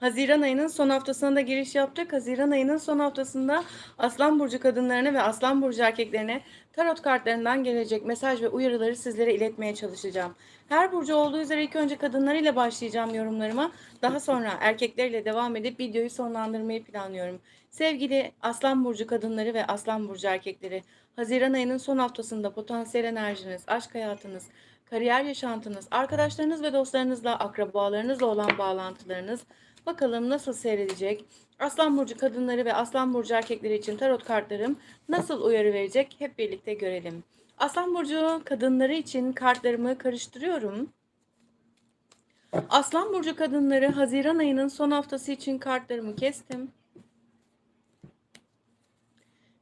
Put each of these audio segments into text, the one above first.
Haziran ayının son haftasına da giriş yaptık. Haziran ayının son haftasında Aslan Burcu kadınlarına ve Aslan Burcu erkeklerine tarot kartlarından gelecek mesaj ve uyarıları sizlere iletmeye çalışacağım. Her burcu olduğu üzere ilk önce kadınlarıyla başlayacağım yorumlarıma. Daha sonra erkekleriyle devam edip videoyu sonlandırmayı planlıyorum. Sevgili Aslan Burcu kadınları ve Aslan Burcu erkekleri, Haziran ayının son haftasında potansiyel enerjiniz, aşk hayatınız, kariyer yaşantınız, arkadaşlarınız ve dostlarınızla, akrabalarınızla olan bağlantılarınız bakalım nasıl seyredecek? Aslan Burcu kadınları ve Aslan Burcu erkekleri için tarot kartlarım nasıl uyarı verecek? Hep birlikte görelim. Aslan Burcu kadınları için kartlarımı karıştırıyorum. Aslan Burcu kadınları Haziran ayının son haftası için kartlarımı kestim.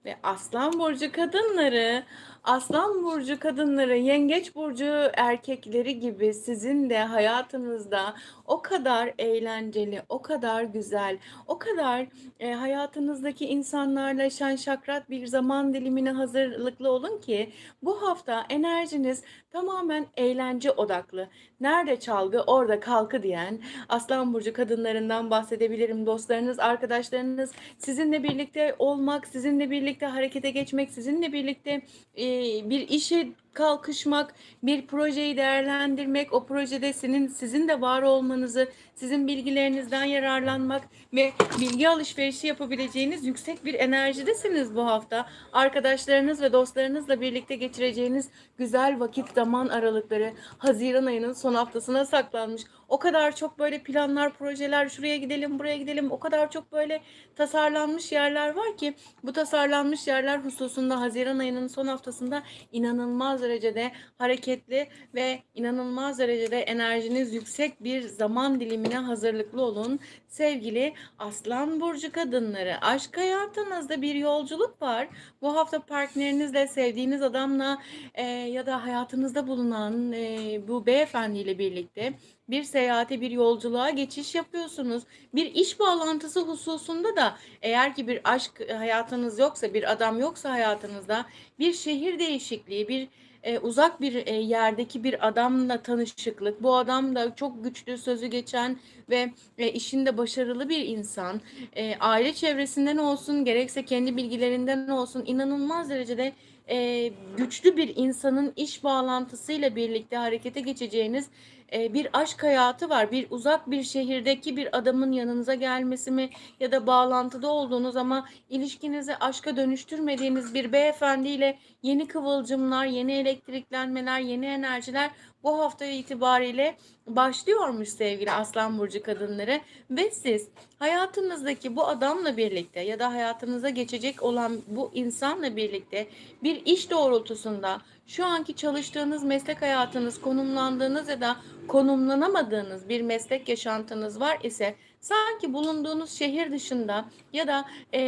Ve Aslan Burcu kadınları, Aslan Burcu kadınları, Yengeç Burcu erkekleri gibi sizin de hayatınızda o kadar eğlenceli, o kadar güzel, o kadar e, hayatınızdaki insanlarla şen şakrat bir zaman dilimine hazırlıklı olun ki bu hafta enerjiniz tamamen eğlence odaklı. Nerede çalgı orada kalkı diyen Aslan Burcu kadınlarından bahsedebilirim. Dostlarınız, arkadaşlarınız sizinle birlikte olmak, sizinle birlikte harekete geçmek, sizinle birlikte e, bir işe kalkışmak, bir projeyi değerlendirmek, o projede senin sizin de var olmanızı, sizin bilgilerinizden yararlanmak ve bilgi alışverişi yapabileceğiniz yüksek bir enerjidesiniz bu hafta. Arkadaşlarınız ve dostlarınızla birlikte geçireceğiniz güzel vakit zaman aralıkları Haziran ayının son haftasına saklanmış. O kadar çok böyle planlar, projeler, şuraya gidelim, buraya gidelim. O kadar çok böyle tasarlanmış yerler var ki bu tasarlanmış yerler hususunda Haziran ayının son haftasında inanılmaz derecede hareketli ve inanılmaz derecede enerjiniz yüksek bir zaman dilimine hazırlıklı olun. Sevgili Aslan Burcu kadınları, aşk hayatınızda bir yolculuk var. Bu hafta partnerinizle, sevdiğiniz adamla e, ya da hayatınızda bulunan e, bu beyefendiyle birlikte bir seyahate, bir yolculuğa geçiş yapıyorsunuz. Bir iş bağlantısı hususunda da eğer ki bir aşk hayatınız yoksa, bir adam yoksa hayatınızda bir şehir değişikliği, bir e, uzak bir e, yerdeki bir adamla tanışıklık. Bu adam da çok güçlü sözü geçen ve e, işinde başarılı bir insan. E, aile çevresinden olsun, gerekse kendi bilgilerinden olsun inanılmaz derecede e, güçlü bir insanın iş bağlantısıyla birlikte harekete geçeceğiniz e, bir aşk hayatı var. Bir uzak bir şehirdeki bir adamın yanınıza gelmesi mi ya da bağlantıda olduğunuz ama ilişkinizi aşka dönüştürmediğiniz bir beyefendiyle yeni kıvılcımlar, yeni elektriklenmeler, yeni enerjiler bu hafta itibariyle başlıyormuş sevgili Aslan Burcu kadınları ve siz hayatınızdaki bu adamla birlikte ya da hayatınıza geçecek olan bu insanla birlikte bir iş doğrultusunda şu anki çalıştığınız meslek hayatınız, konumlandığınız ya da konumlanamadığınız bir meslek yaşantınız var ise sanki bulunduğunuz şehir dışında ya da e,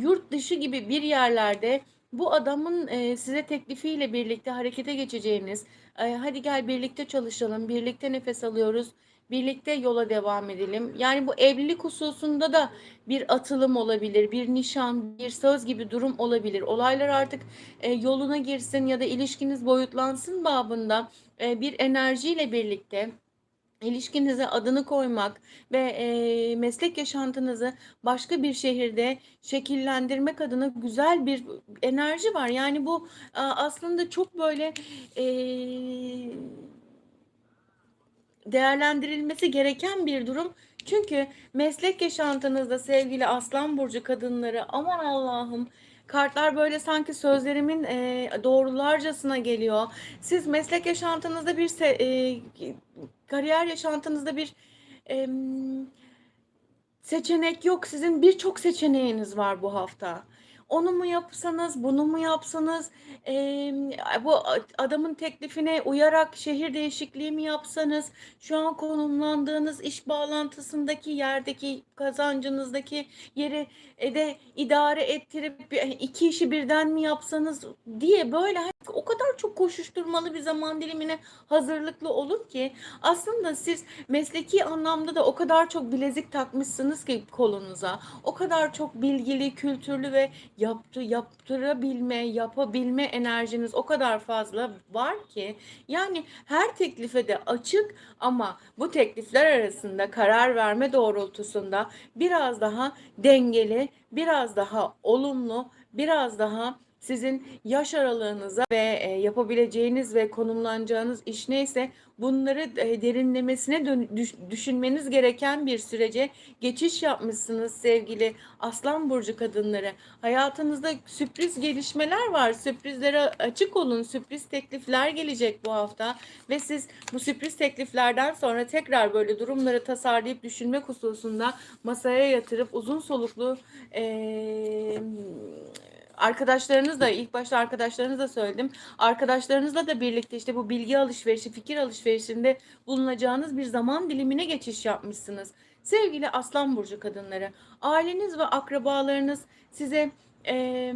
yurt dışı gibi bir yerlerde bu adamın e, size teklifiyle birlikte harekete geçeceğiniz, e, hadi gel birlikte çalışalım, birlikte nefes alıyoruz, birlikte yola devam edelim. Yani bu evlilik hususunda da bir atılım olabilir, bir nişan, bir söz gibi durum olabilir. Olaylar artık e, yoluna girsin ya da ilişkiniz boyutlansın babında e, bir enerjiyle birlikte ilişkinize adını koymak ve e, meslek yaşantınızı başka bir şehirde şekillendirmek adına güzel bir enerji var. Yani bu a, aslında çok böyle e, değerlendirilmesi gereken bir durum. Çünkü meslek yaşantınızda sevgili Aslan Burcu kadınları aman Allah'ım kartlar böyle sanki sözlerimin e, doğrularcasına geliyor. Siz meslek yaşantınızda bir e, kariyer yaşantınızda bir e, seçenek yok. Sizin birçok seçeneğiniz var bu hafta. Onu mu yapsanız, bunu mu yapsanız, e, bu adamın teklifine uyarak şehir değişikliği mi yapsanız, şu an konumlandığınız iş bağlantısındaki yerdeki kazancınızdaki yeri e, de idare ettirip iki işi birden mi yapsanız diye böyle o kadar çok koşuşturmalı bir zaman dilimine hazırlıklı olun ki aslında siz mesleki anlamda da o kadar çok bilezik takmışsınız ki kolunuza. O kadar çok bilgili, kültürlü ve yaptı yaptırabilme, yapabilme enerjiniz o kadar fazla var ki yani her teklife de açık ama bu teklifler arasında karar verme doğrultusunda biraz daha dengeli, biraz daha olumlu, biraz daha sizin yaş aralığınıza ve e, yapabileceğiniz ve konumlanacağınız iş neyse bunları e, derinlemesine düşünmeniz gereken bir sürece geçiş yapmışsınız sevgili Aslan burcu kadınları. Hayatınızda sürpriz gelişmeler var. Sürprizlere açık olun. Sürpriz teklifler gelecek bu hafta ve siz bu sürpriz tekliflerden sonra tekrar böyle durumları tasarlayıp düşünmek hususunda masaya yatırıp uzun soluklu eee arkadaşlarınızla ilk başta arkadaşlarınızla söyledim. Arkadaşlarınızla da birlikte işte bu bilgi alışverişi, fikir alışverişinde bulunacağınız bir zaman dilimine geçiş yapmışsınız. Sevgili Aslan burcu kadınları, aileniz ve akrabalarınız size eee,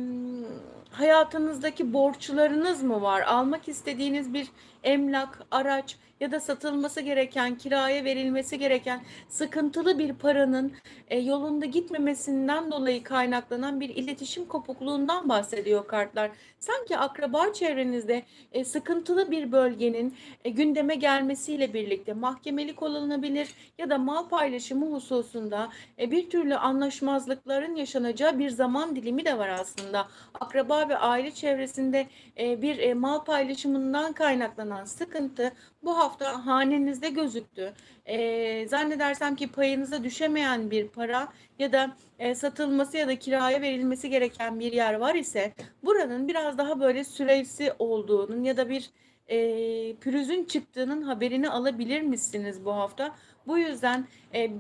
hayatınızdaki borçlarınız mı var? Almak istediğiniz bir emlak, araç ya da satılması gereken, kiraya verilmesi gereken sıkıntılı bir paranın e, yolunda gitmemesinden dolayı kaynaklanan bir iletişim kopukluğundan bahsediyor kartlar. Sanki akraba çevrenizde e, sıkıntılı bir bölgenin e, gündeme gelmesiyle birlikte mahkemelik olunabilir ya da mal paylaşımı hususunda e, bir türlü anlaşmazlıkların yaşanacağı bir zaman dilimi de var aslında. Akraba ve aile çevresinde e, bir e, mal paylaşımından kaynaklanan sıkıntı bu hafta hanenizde gözüktü. E, zannedersem ki payınıza düşemeyen bir para ya da e, satılması ya da kiraya verilmesi gereken bir yer var ise buranın biraz daha böyle süresi olduğunun ya da bir e, pürüzün çıktığının haberini alabilir misiniz bu hafta? Bu yüzden e,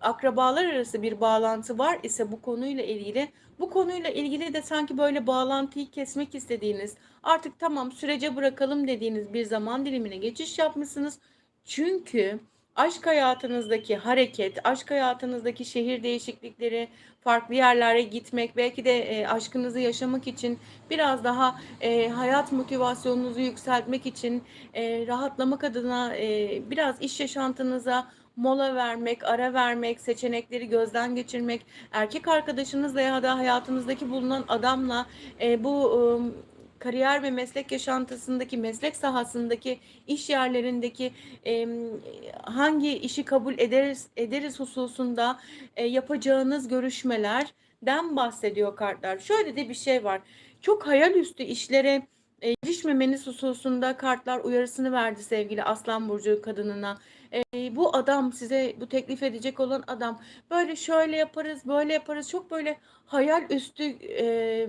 akrabalar arası bir bağlantı var ise bu konuyla ilgili bu konuyla ilgili de sanki böyle bağlantıyı kesmek istediğiniz artık tamam sürece bırakalım dediğiniz bir zaman dilimine geçiş yapmışsınız. Çünkü aşk hayatınızdaki hareket, aşk hayatınızdaki şehir değişiklikleri, farklı yerlere gitmek, belki de e, aşkınızı yaşamak için biraz daha e, hayat motivasyonunuzu yükseltmek için e, rahatlamak adına e, biraz iş yaşantınıza mola vermek, ara vermek, seçenekleri gözden geçirmek, erkek arkadaşınızla ya da hayatınızdaki bulunan adamla e, bu e, kariyer ve meslek yaşantısındaki, meslek sahasındaki, iş yerlerindeki e, hangi işi kabul ederiz ederiz hususunda e, yapacağınız görüşmelerden bahsediyor kartlar. Şöyle de bir şey var. Çok hayal üstü işlere e, girişmemeniz hususunda kartlar uyarısını verdi sevgili Aslan Burcu kadınına. E, bu adam size bu teklif edecek olan adam böyle şöyle yaparız, böyle yaparız. Çok böyle hayal üstü e,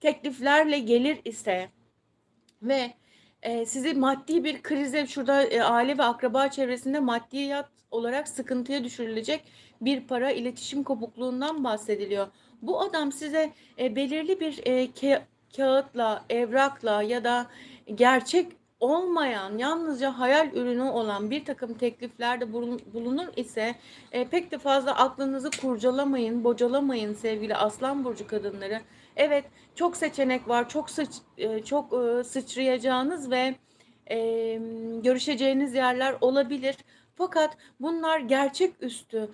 tekliflerle gelir ise ve e, sizi maddi bir krize şurada e, aile ve akraba çevresinde maddiyat olarak sıkıntıya düşürülecek bir para iletişim kopukluğundan bahsediliyor. Bu adam size e, belirli bir e, ka- kağıtla, evrakla ya da gerçek olmayan, yalnızca hayal ürünü olan bir takım tekliflerde bulunur ise e, pek de fazla aklınızı kurcalamayın, bocalamayın sevgili Aslan burcu kadınları. Evet, çok seçenek var, çok sıç, e, çok e, sıçrayacağınız ve e, görüşeceğiniz yerler olabilir. Fakat bunlar gerçek üstü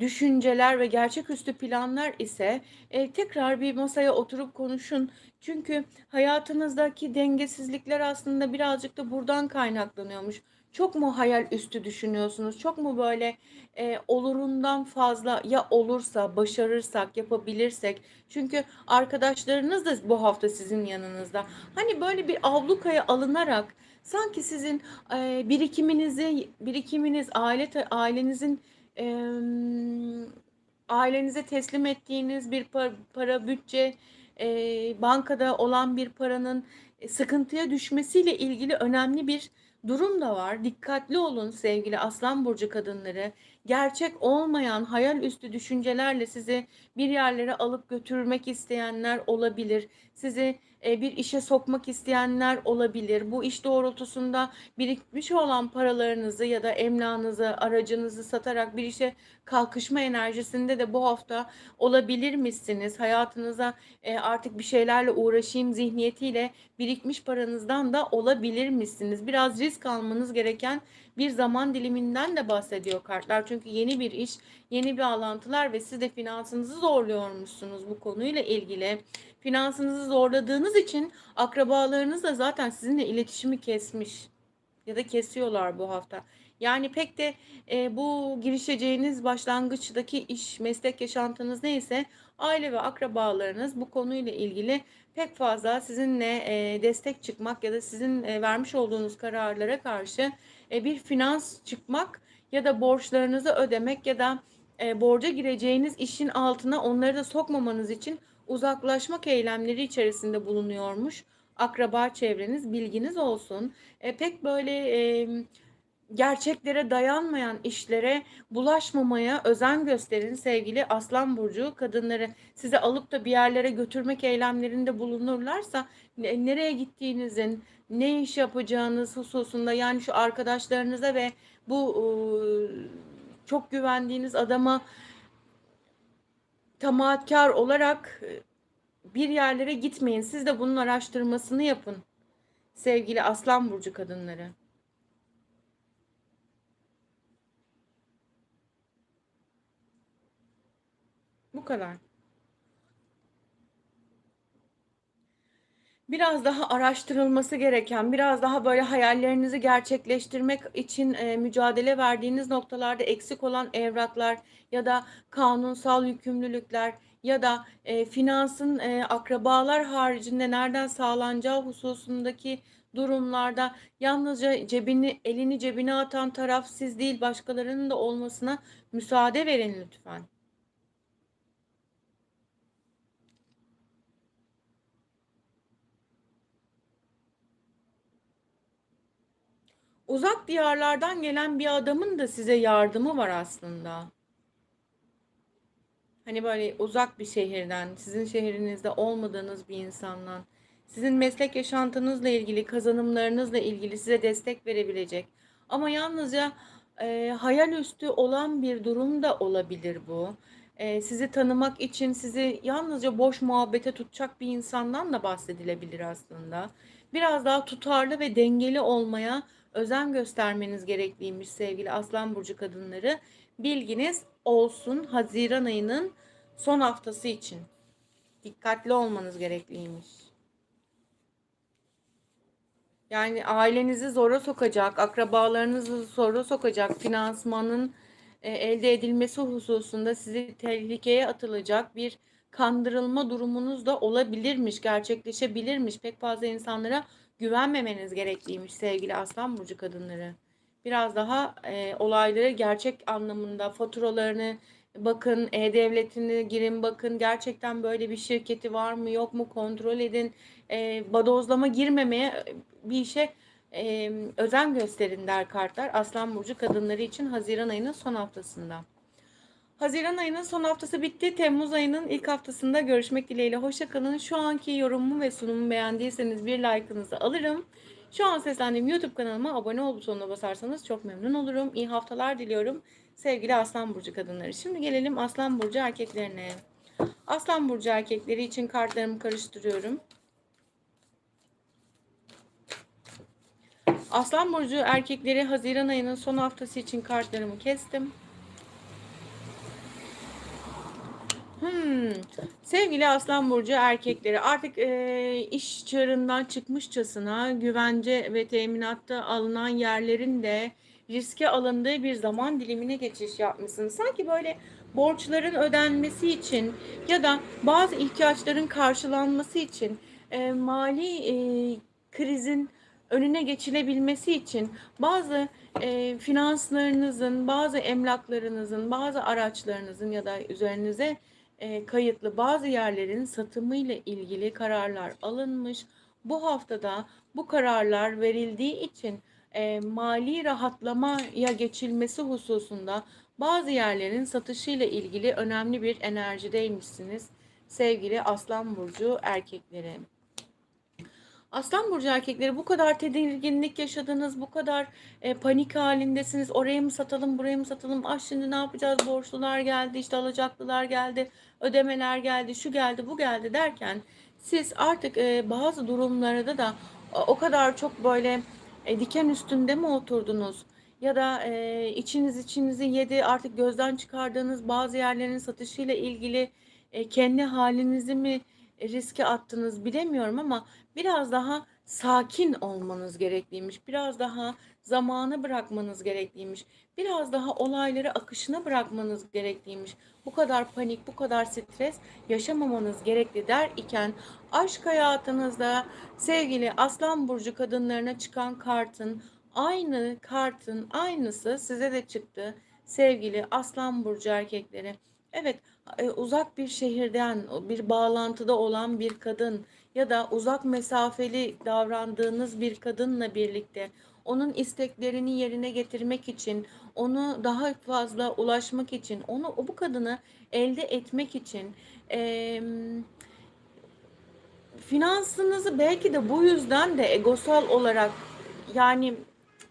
düşünceler ve gerçeküstü planlar ise e, tekrar bir masaya oturup konuşun. Çünkü hayatınızdaki dengesizlikler aslında birazcık da buradan kaynaklanıyormuş. Çok mu hayal üstü düşünüyorsunuz? Çok mu böyle e, olurundan fazla ya olursa, başarırsak, yapabilirsek? Çünkü arkadaşlarınız da bu hafta sizin yanınızda. Hani böyle bir ablukaya alınarak sanki sizin e, birikiminizi, birikiminiz, aile ailenizin e, ailenize teslim ettiğiniz bir para, para bütçe, e, bankada olan bir paranın sıkıntıya düşmesiyle ilgili önemli bir durum da var. Dikkatli olun sevgili Aslan burcu kadınları. Gerçek olmayan hayal üstü düşüncelerle sizi bir yerlere alıp götürmek isteyenler olabilir. Sizi bir işe sokmak isteyenler olabilir. Bu iş doğrultusunda birikmiş olan paralarınızı ya da emlakınızı, aracınızı satarak bir işe kalkışma enerjisinde de bu hafta olabilir misiniz? Hayatınıza e, artık bir şeylerle uğraşayım zihniyetiyle birikmiş paranızdan da olabilir misiniz? Biraz risk almanız gereken bir zaman diliminden de bahsediyor kartlar. Çünkü yeni bir iş, yeni bağlantılar ve siz de finansınızı zorluyormuşsunuz bu konuyla ilgili. Finansınızı zorladığınız için akrabalarınız da zaten sizinle iletişimi kesmiş ya da kesiyorlar bu hafta. Yani pek de e, bu girişeceğiniz başlangıçtaki iş, meslek yaşantınız neyse aile ve akrabalarınız bu konuyla ilgili pek fazla sizinle e, destek çıkmak ya da sizin e, vermiş olduğunuz kararlara karşı e, bir finans çıkmak ya da borçlarınızı ödemek ya da e, borca gireceğiniz işin altına onları da sokmamanız için uzaklaşmak eylemleri içerisinde bulunuyormuş akraba çevreniz bilginiz olsun. E, pek böyle e, gerçeklere dayanmayan işlere bulaşmamaya özen gösterin sevgili Aslan Burcu kadınları. Sizi alıp da bir yerlere götürmek eylemlerinde bulunurlarsa nereye gittiğinizin, ne iş yapacağınız hususunda yani şu arkadaşlarınıza ve bu çok güvendiğiniz adama tamaatkar olarak bir yerlere gitmeyin. Siz de bunun araştırmasını yapın. Sevgili Aslan Burcu kadınları. Bu kadar. Biraz daha araştırılması gereken, biraz daha böyle hayallerinizi gerçekleştirmek için e, mücadele verdiğiniz noktalarda eksik olan evraklar ya da kanunsal yükümlülükler ya da e, finansın e, akrabalar haricinde nereden sağlanacağı hususundaki durumlarda yalnızca cebini elini cebine atan taraf siz değil başkalarının da olmasına müsaade verin lütfen. Uzak diyarlardan gelen bir adamın da size yardımı var aslında. Hani böyle uzak bir şehirden, sizin şehrinizde olmadığınız bir insandan, sizin meslek yaşantınızla ilgili, kazanımlarınızla ilgili size destek verebilecek. Ama yalnızca e, hayal üstü olan bir durum da olabilir bu. E, sizi tanımak için sizi yalnızca boş muhabbete tutacak bir insandan da bahsedilebilir aslında. Biraz daha tutarlı ve dengeli olmaya özen göstermeniz gerekliymiş sevgili Aslan Burcu kadınları. Bilginiz olsun Haziran ayının son haftası için. Dikkatli olmanız gerekliymiş. Yani ailenizi zora sokacak, akrabalarınızı zora sokacak, finansmanın e, elde edilmesi hususunda sizi tehlikeye atılacak bir kandırılma durumunuz da olabilirmiş, gerçekleşebilirmiş. Pek fazla insanlara güvenmemeniz gerekliymiş sevgili Aslan Burcu kadınları. Biraz daha e, olayları gerçek anlamında faturalarını bakın, e-devletini girin bakın. Gerçekten böyle bir şirketi var mı yok mu kontrol edin. E, badozlama girmemeye bir işe e, özen gösterin der kartlar. Aslan Burcu kadınları için Haziran ayının son haftasında. Haziran ayının son haftası bitti. Temmuz ayının ilk haftasında görüşmek dileğiyle. Hoşçakalın. Şu anki yorumumu ve sunumu beğendiyseniz bir like'ınızı alırım. Şu an seslendiğim YouTube kanalıma abone ol butonuna basarsanız çok memnun olurum. İyi haftalar diliyorum sevgili Aslan Burcu kadınları. Şimdi gelelim Aslan Burcu erkeklerine. Aslan Burcu erkekleri için kartlarımı karıştırıyorum. Aslan Burcu erkekleri Haziran ayının son haftası için kartlarımı kestim. Hmm. Sevgili Aslan Burcu erkekleri artık e, iş çığırından çıkmışçasına güvence ve teminatta alınan yerlerin de riske alındığı bir zaman dilimine geçiş yapmışsınız. Sanki böyle borçların ödenmesi için ya da bazı ihtiyaçların karşılanması için e, mali e, krizin önüne geçilebilmesi için bazı e, finanslarınızın, bazı emlaklarınızın, bazı araçlarınızın ya da üzerinize e, kayıtlı bazı yerlerin satımıyla ilgili kararlar alınmış. Bu haftada bu kararlar verildiği için e, mali rahatlamaya geçilmesi hususunda bazı yerlerin satışıyla ilgili önemli bir enerjideymişsiniz sevgili Aslan Burcu erkekleri. Aslan burcu erkekleri bu kadar tedirginlik yaşadınız, bu kadar e, panik halindesiniz. Orayı mı satalım, burayı mı satalım? Ah şimdi ne yapacağız? Borçlular geldi, işte alacaklılar geldi, ödemeler geldi, şu geldi, bu geldi derken siz artık e, bazı durumlarda da o kadar çok böyle e, diken üstünde mi oturdunuz? ya da e, içiniz içinizi yedi artık gözden çıkardığınız bazı yerlerin satışıyla ilgili e, kendi halinizi mi riske attınız bilemiyorum ama biraz daha sakin olmanız gerekliymiş. Biraz daha zamanı bırakmanız gerekliymiş. Biraz daha olayları akışına bırakmanız gerekliymiş. Bu kadar panik, bu kadar stres yaşamamanız gerekli der iken aşk hayatınızda sevgili Aslan burcu kadınlarına çıkan kartın aynı kartın aynısı size de çıktı sevgili Aslan burcu erkekleri. Evet, e, uzak bir şehirden bir bağlantıda olan bir kadın ya da uzak mesafeli davrandığınız bir kadınla birlikte onun isteklerini yerine getirmek için, onu daha fazla ulaşmak için, onu bu kadını elde etmek için e, finansınızı belki de bu yüzden de egosal olarak yani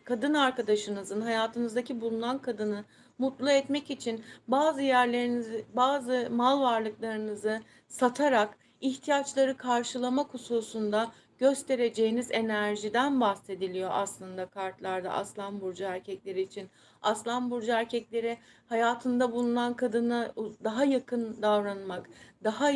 kadın arkadaşınızın hayatınızdaki bulunan kadını mutlu etmek için bazı yerlerinizi, bazı mal varlıklarınızı satarak ihtiyaçları karşılamak hususunda göstereceğiniz enerjiden bahsediliyor aslında kartlarda Aslan burcu erkekleri için. Aslan burcu erkekleri hayatında bulunan kadına daha yakın davranmak, daha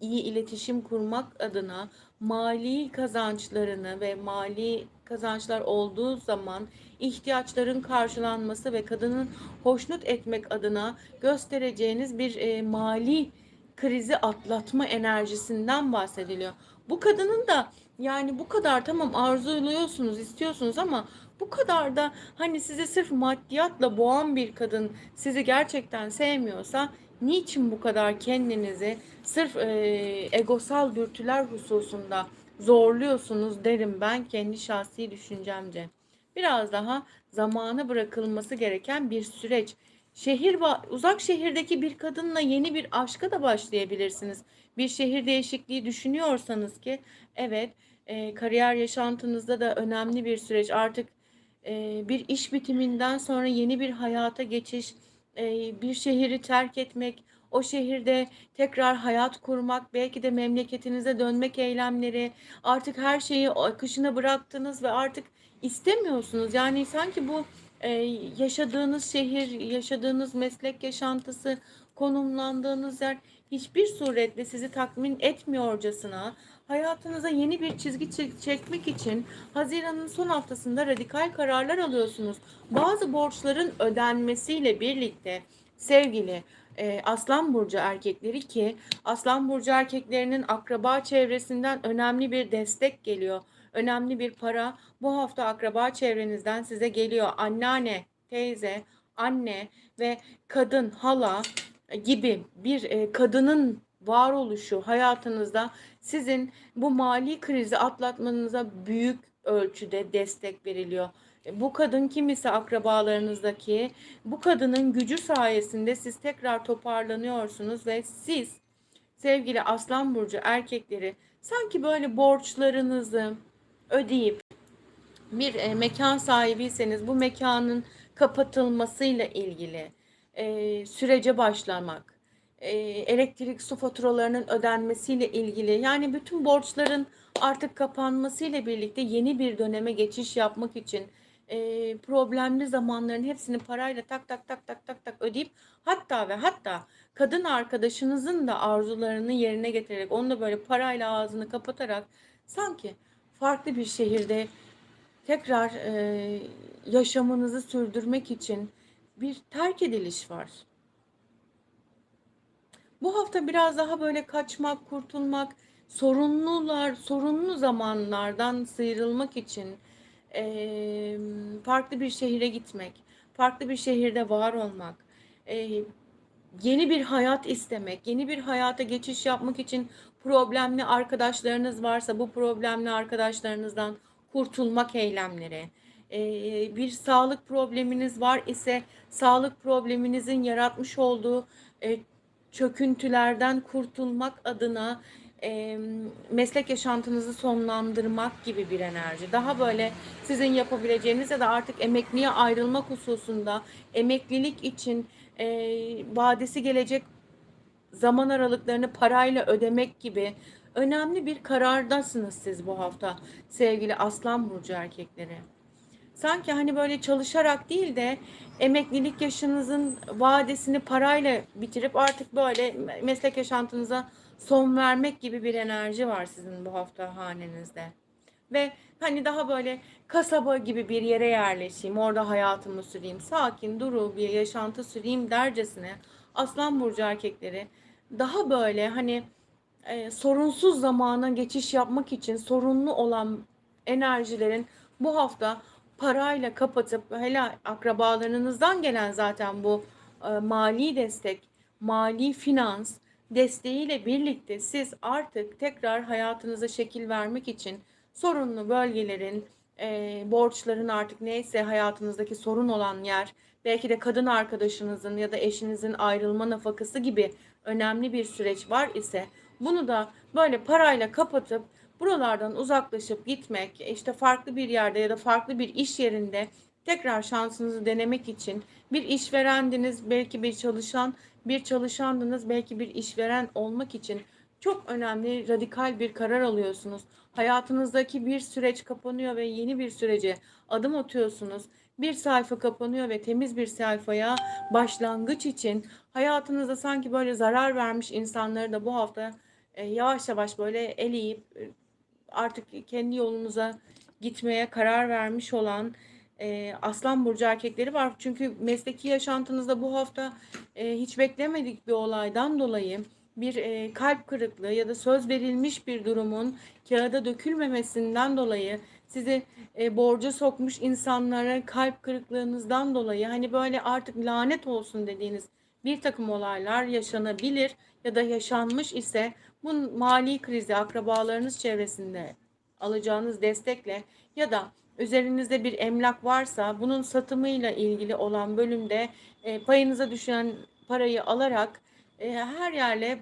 iyi iletişim kurmak adına mali kazançlarını ve mali kazançlar olduğu zaman ihtiyaçların karşılanması ve kadının hoşnut etmek adına göstereceğiniz bir e, mali krizi atlatma enerjisinden bahsediliyor. Bu kadının da yani bu kadar tamam arzuluyorsunuz, istiyorsunuz ama bu kadar da hani sizi sırf maddiyatla boğan bir kadın sizi gerçekten sevmiyorsa niçin bu kadar kendinizi sırf e, egosal dürtüler hususunda zorluyorsunuz derim ben kendi şahsi düşüncemce. Biraz daha zamanı bırakılması gereken bir süreç. Şehir uzak şehirdeki bir kadınla yeni bir aşka da başlayabilirsiniz. Bir şehir değişikliği düşünüyorsanız ki evet e, kariyer yaşantınızda da önemli bir süreç. Artık e, bir iş bitiminden sonra yeni bir hayata geçiş, e, bir şehri terk etmek, o şehirde tekrar hayat kurmak, belki de memleketinize dönmek eylemleri, artık her şeyi akışına bıraktınız ve artık istemiyorsunuz. Yani sanki bu e, yaşadığınız şehir, yaşadığınız meslek yaşantısı, konumlandığınız yer hiçbir suretle sizi tatmin etmiyorcasına hayatınıza yeni bir çizgi çekmek için Haziran'ın son haftasında radikal kararlar alıyorsunuz. Bazı borçların ödenmesiyle birlikte sevgili e, Aslan Burcu erkekleri ki Aslan Burcu erkeklerinin akraba çevresinden önemli bir destek geliyor. Önemli bir para bu hafta akraba çevrenizden size geliyor. Anneanne, teyze, anne ve kadın, hala gibi bir e, kadının varoluşu hayatınızda sizin bu mali krizi atlatmanıza büyük ölçüde destek veriliyor. E, bu kadın kim ise akrabalarınızdaki bu kadının gücü sayesinde siz tekrar toparlanıyorsunuz ve siz sevgili Aslan Burcu erkekleri sanki böyle borçlarınızı ödeyip bir e, mekan sahibiyseniz bu mekanın kapatılmasıyla ilgili e, sürece başlamak, e, elektrik su faturalarının ödenmesiyle ilgili yani bütün borçların artık kapanmasıyla birlikte yeni bir döneme geçiş yapmak için e, problemli zamanların hepsini parayla tak tak tak tak tak tak ödeyip hatta ve hatta kadın arkadaşınızın da arzularını yerine getirerek onu da böyle parayla ağzını kapatarak sanki farklı bir şehirde tekrar e, yaşamınızı sürdürmek için bir terk ediliş var. Bu hafta biraz daha böyle kaçmak, kurtulmak, sorunlular, sorunlu zamanlardan sıyrılmak için e, farklı bir şehire gitmek, farklı bir şehirde var olmak, e, yeni bir hayat istemek, yeni bir hayata geçiş yapmak için problemli arkadaşlarınız varsa bu problemli arkadaşlarınızdan kurtulmak eylemleri, e, bir sağlık probleminiz var ise sağlık probleminizin yaratmış olduğu e, çöküntülerden kurtulmak adına e, meslek yaşantınızı sonlandırmak gibi bir enerji. Daha böyle sizin yapabileceğiniz ya da artık emekliye ayrılmak hususunda emeklilik için e, vadesi gelecek zaman aralıklarını parayla ödemek gibi önemli bir karardasınız siz bu hafta sevgili Aslan Burcu erkekleri. sanki hani böyle çalışarak değil de emeklilik yaşınızın vadesini parayla bitirip artık böyle meslek yaşantınıza son vermek gibi bir enerji var sizin bu hafta hanenizde. Ve hani daha böyle kasaba gibi bir yere yerleşeyim, orada hayatımı süreyim, sakin, duru bir yaşantı süreyim dercesine Aslan Burcu erkekleri daha böyle hani e, sorunsuz zamana geçiş yapmak için sorunlu olan enerjilerin bu hafta parayla kapatıp hele akrabalarınızdan gelen zaten bu e, mali destek, mali finans desteğiyle birlikte siz artık tekrar hayatınıza şekil vermek için sorunlu bölgelerin, e, borçların artık neyse hayatınızdaki sorun olan yer, belki de kadın arkadaşınızın ya da eşinizin ayrılma nafakası gibi önemli bir süreç var ise bunu da böyle parayla kapatıp buralardan uzaklaşıp gitmek, işte farklı bir yerde ya da farklı bir iş yerinde tekrar şansınızı denemek için bir işverendiniz, belki bir çalışan, bir çalışandınız, belki bir işveren olmak için çok önemli radikal bir karar alıyorsunuz. Hayatınızdaki bir süreç kapanıyor ve yeni bir sürece adım atıyorsunuz. Bir sayfa kapanıyor ve temiz bir sayfaya başlangıç için hayatınızda sanki böyle zarar vermiş insanları da bu hafta e, yavaş yavaş böyle eleyip e, artık kendi yolunuza gitmeye karar vermiş olan e, Aslan Burcu erkekleri var. Çünkü mesleki yaşantınızda bu hafta hiç beklemedik bir olaydan dolayı bir kalp kırıklığı ya da söz verilmiş bir durumun kağıda dökülmemesinden dolayı sizi e, borca sokmuş insanlara kalp kırıklığınızdan dolayı hani böyle artık lanet olsun dediğiniz bir takım olaylar yaşanabilir ya da yaşanmış ise bu mali krizi akrabalarınız çevresinde alacağınız destekle ya da üzerinizde bir emlak varsa bunun satımıyla ilgili olan bölümde e, payınıza düşen parayı alarak e, her yerle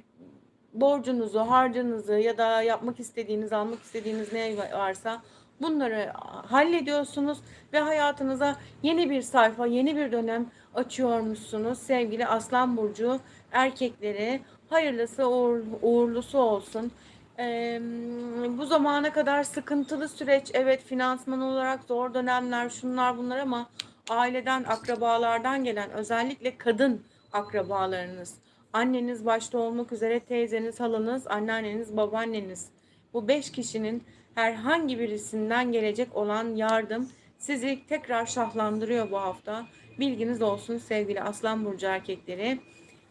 borcunuzu, harcınızı ya da yapmak istediğiniz, almak istediğiniz ne varsa bunları hallediyorsunuz ve hayatınıza yeni bir sayfa, yeni bir dönem açıyormuşsunuz sevgili Aslan Burcu erkekleri. Hayırlısı uğur, uğurlusu olsun. Ee, bu zamana kadar sıkıntılı süreç, evet finansman olarak zor dönemler, şunlar bunlar ama aileden, akrabalardan gelen özellikle kadın akrabalarınız, anneniz başta olmak üzere teyzeniz, halanız, anneanneniz, babaanneniz. Bu beş kişinin herhangi birisinden gelecek olan yardım sizi tekrar şahlandırıyor bu hafta. Bilginiz olsun sevgili Aslan Burcu erkekleri.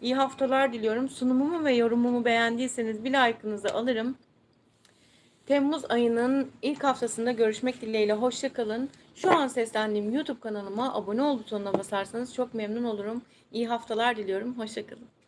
İyi haftalar diliyorum. Sunumumu ve yorumumu beğendiyseniz bir like'ınızı alırım. Temmuz ayının ilk haftasında görüşmek dileğiyle hoşçakalın. Şu an seslendiğim YouTube kanalıma abone ol butonuna basarsanız çok memnun olurum. İyi haftalar diliyorum. Hoşçakalın.